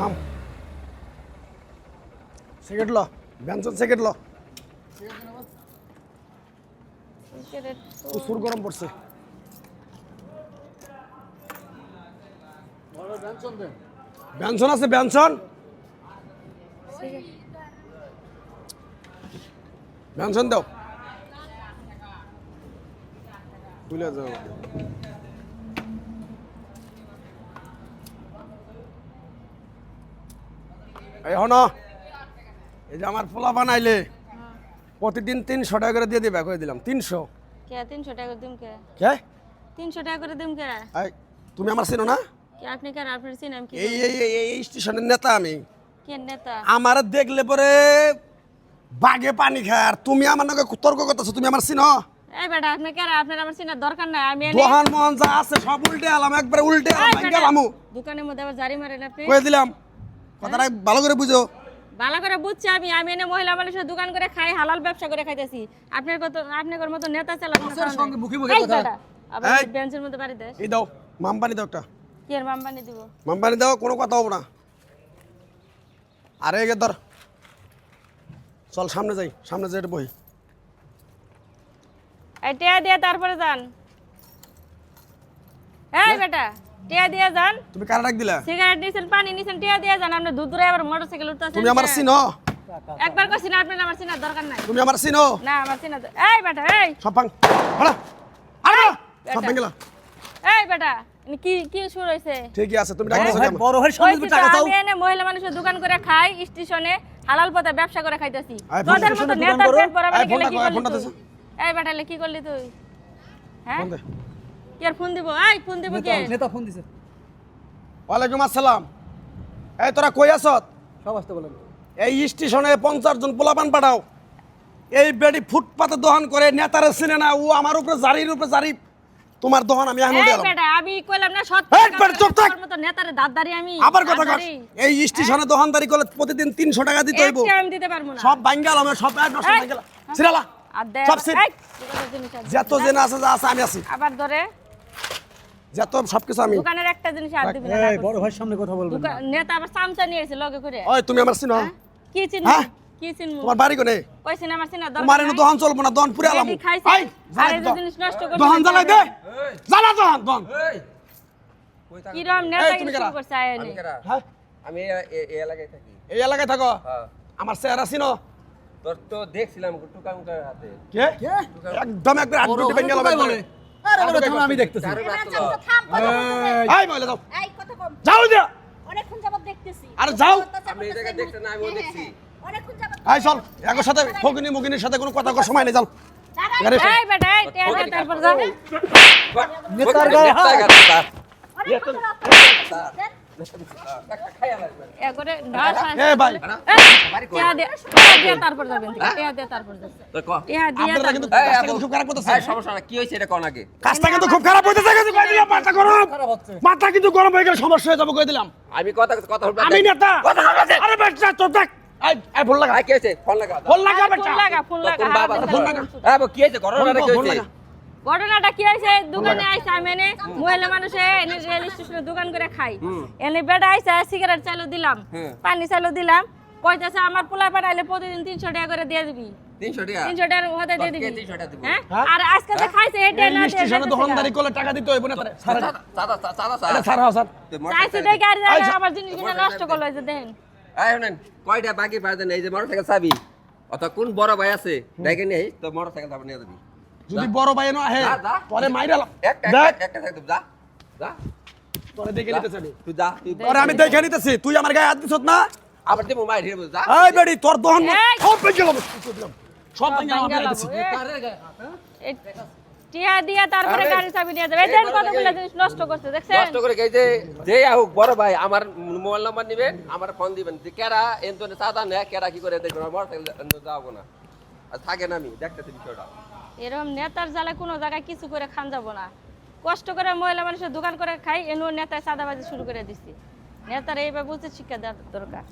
নাম সিগারেট ল ব্যঞ্জন সিগারেট ল প্রচুর গরম পড়ছে। ব্যঞ্জন আছে ব্যঞ্জন ব্যঞ্জন দাও। তুলে যাও এই হন এই যে আমার পোলা বানাইলে প্রতিদিন তিনশো টাকা করে দিয়ে দিবে করে দিলাম তিনশো। কে তিনশো টাকা করে দিম কে? কে? তিনশো টাকা করে দিম কে তুমি আমার চিনো না? কে আপনি কে আপনার চিনাম কি এই এই এই- এই স্টেশনের নেতা আমি। কে নেতা? আমার দেখলে পরে বাগে পানি খায় আর তুমি আমার নাকি তর্ক করতেছো তুমি আমার চিনো? এই বেটা আপনি কে আপনার আমার চিনার দরকার নাই আমি এনে মন যা আছে সব উল্টে আলাম একবারে উল্টে এই আলাম দোকানের মধ্যে আবার জারি মারেন আপনি। কয়ে দিলাম কথাটা ভালো করে বুঝো। ভালো করে বুঝছি আমি আমি এনে মহিলা মানুষের দোকান করে খাই হালাল ব্যবসা করে খাইতেছি। আপনার কত আপনার মতো নেতা চালান সঙ্গে মুখে মুখে কথা। আবার বেঞ্চের মধ্যে বাড়ি দেয়। এই দাও মামপানি দাও একটা। কি এর মামবানি দিব? মামপানি দাও কোনো কথা হব না। আরে এগে ধর। চল সামনে যাই সামনে যাই বই এই টিয়া দিয়ে তারপরে যান। এই বেটা। টিয়া দিয়ে যান। তুমি কারা ডাক দিলা? সিগারেট নিছেন পানি নিছেন টিয়া দিয়ে যান। আপনি দুধ দূরে আবার মোটরসাইকেল উঠতেছেন তুমি আমার চিনো? একবার কইছি না আপনার আমার চিনার দরকার নাই। তুমি আমার চিনো? না আমার চিনা এই বেটা এই। সব ভাঙ। হলো আরে সব এই বেটা কি কি শুরু হইছে? ঠিকই আছে তুমি ডাক বড় দিছো ভাই কেন? বড় কইছি টাকা আমি এনে মহিলা মানুষের দোকান করে খাই স্টেশনে হালাল পথে ব্যবসা করে খাইতেছি। তোদের মতো করো। পেট ফোনটা কি কর, করলি। এই বেটালে কি করলি তুই? হ্যাঁ? আর ফোন দিব এই ফোন দিব কে? নেতা- ফোন দিছে। ওয়ালাইকুম আসসালাম। এই তোরা কই আছত সব আসতে বলেন। এই স্টেশনে পঞ্চাশ জন পোলাপান পাঠাও। এই বেডি ফুটপাতে দহন করে নেতারে চিনে না ও আমার উপরে জারির উপরে জারি। তোমার দহন আমি এখন এই দিলাম। আমি কইলাম না এই বেটা, চুপ থাক। তোর নেতারে দাঁতদারি আমি আবার কথা কর এই স্টেশনে দহনদারি করলে প্রতিদিন তিনশো টাকা দিতে হইব। আমি দিতে পারব না। সব বাঙ্গাল আমার সব এক নষ্ট সিরালা আর দে সব। যত জেনে আছে যা আছে আমি আছি। আবার ধরে। যত সবকিছু আমি দোকানের একটা জিনিস আর দিবি না বড় ভাইয়ের সামনে কথা বলবেন নেতা আবার চামচা নিয়ে এসে লগে করে ওই তুমি আমার চিনো? হ্যাঁ? কি হ্যাঁ? কি চিনবো? তোমার বাড়ি কোনে? ওই সিনেমার সিনা তোমার এনে দহন চলবো না দহন পুরে আলাম। খাইছে, আর এই যে জিনিস নষ্ট করছে, দহন জ্বালাই দে। জ্বালা দহন দহন। কিরম নেতা এই, তুমি কিন্তু কারা? শুরু করছে আয়নে হ্যাঁ? আমি এ- এই এলাকায় থাকি। এই এলাকায় থাকো। হ্যাঁ। আমার চেহারা চিনো তোর তো দেখছিলাম টুকা মুখার হাতে। কে? একদম একবার বড় দুটি ভাই বলে? আরে আমি দেখতেছি। যাও এই, কথা কম। যাও দিয়া অনেকক্ষণ যাবত দেখতেছি। আরে যাও। আমি এই করতেছে, দেখতে না, আমিও হ্যাঁ, দেখছি। হ্যাঁ। অনেকক্ষণ যাবত এই চল। একর সাথে ফকিনি মুগিনির সাথে কোনো কথা কর সময় নেই চল। দাঁড়া, গাড়ি চল। এই বেটা এই টিয়া তারপর যা নেতার গায়ে নেতার গায়ে মাথা গরম। খারাপ হচ্ছে। মাথা কিন্তু গরম হয়ে গেলে সমস্যা হয়ে যাবে কই দিলাম। আমি কথা কথা আমি নেতা। কথা বলব আরে বেটা চুপ থাক এই এই ফোন লাগা। কি হয়েছে? ফোন লাগা। ফোন লাগা ফোন লাগা ফোন তো লাগা কোন বাবা? হারাম ফোন দাদা। লাগা। হ্যাঁ কি হয়েছে? ঘটনাটা কি হয়েছে? ঘটনাটা কি হয়েছে? দোকানে আইসা আমি এনে মহিলা মানুষে এনে রেল স্টেশনে দোকান করে খাই। এনে বেটা আইসা সিগারেট চালু দিলাম হুম। পানি চালু দিলাম কইতাছে আমার পোলা পাঠাইলে প্রতিদিন তিনশো টাকা করে দিয়ে দিবি। তিনশো টাকা? তিনশো টাকার হতে দিয়ে দিবি। তোকে 300 টাকা দিব। হ্যাঁ? আর আজকে যে খাইছে এটা এই না স্টেশনে দোকানদারি করলে টাকা দিতে হইব না স্যার। চাঁদা, চাঁদা, চাঁদা, চাঁদা। এটা স্যার হ্যাঁ স্যার। তো মোটর চাইছি সাইকেল দেখে আর আমার জিনিসগুলো নষ্ট করল এই যে দেখেন এই শুনেন, কয়টা বাকি পাওয়া এই যে মোটরসাইকেল চাবি অথবা কোন বড় ভাই আছে দেখে নেই তো মোটরসাইকেল নিয়ে যাবি। যদি বড় ভাই এনো আহে। পরে মাইরালাম একটা দেখ। একটা- একটা থাকতো যা। যা। পরে দেখে যা। নিতেছি আমি তুই যা। তুই পরে আমি দেখে নিতেছি। তুই আমার গায়ে হাত দিছত না? আবার দিব মাই হিরে যা। এই বেডি তোর দহন সব ভেঙে গেল সব ভেঙে ভাঙ্গা আমার লাবো। দিছি টিয়া দিয়া তারপরে গাড়ি চাবি দিয়ে দেবে এই কতগুলো জিনিস নষ্ট করছে দেখছেন? কষ্ট করে গেছে। যে হোক বড় ভাই আমার মোবাইল নাম্বার নিবেন আমার ফোন দিবেন। যে কেরা এন তো চাঁদা নেয় কেরা কি করে দেখবেন যাব না। আর থাকেন আমি দেখতেছি বিষয়টা। এরকম নেতার জ্বালা কোনো জায়গায় কিছু করে খান যাব না। কষ্ট করে মহিলা মানুষের দোকান করে খাই এনেও নেতায় সাদাবাজি শুরু করে দিছি। নেতার এইভাবে বুঝতে শিক্ষা দেওয়ার দরকার।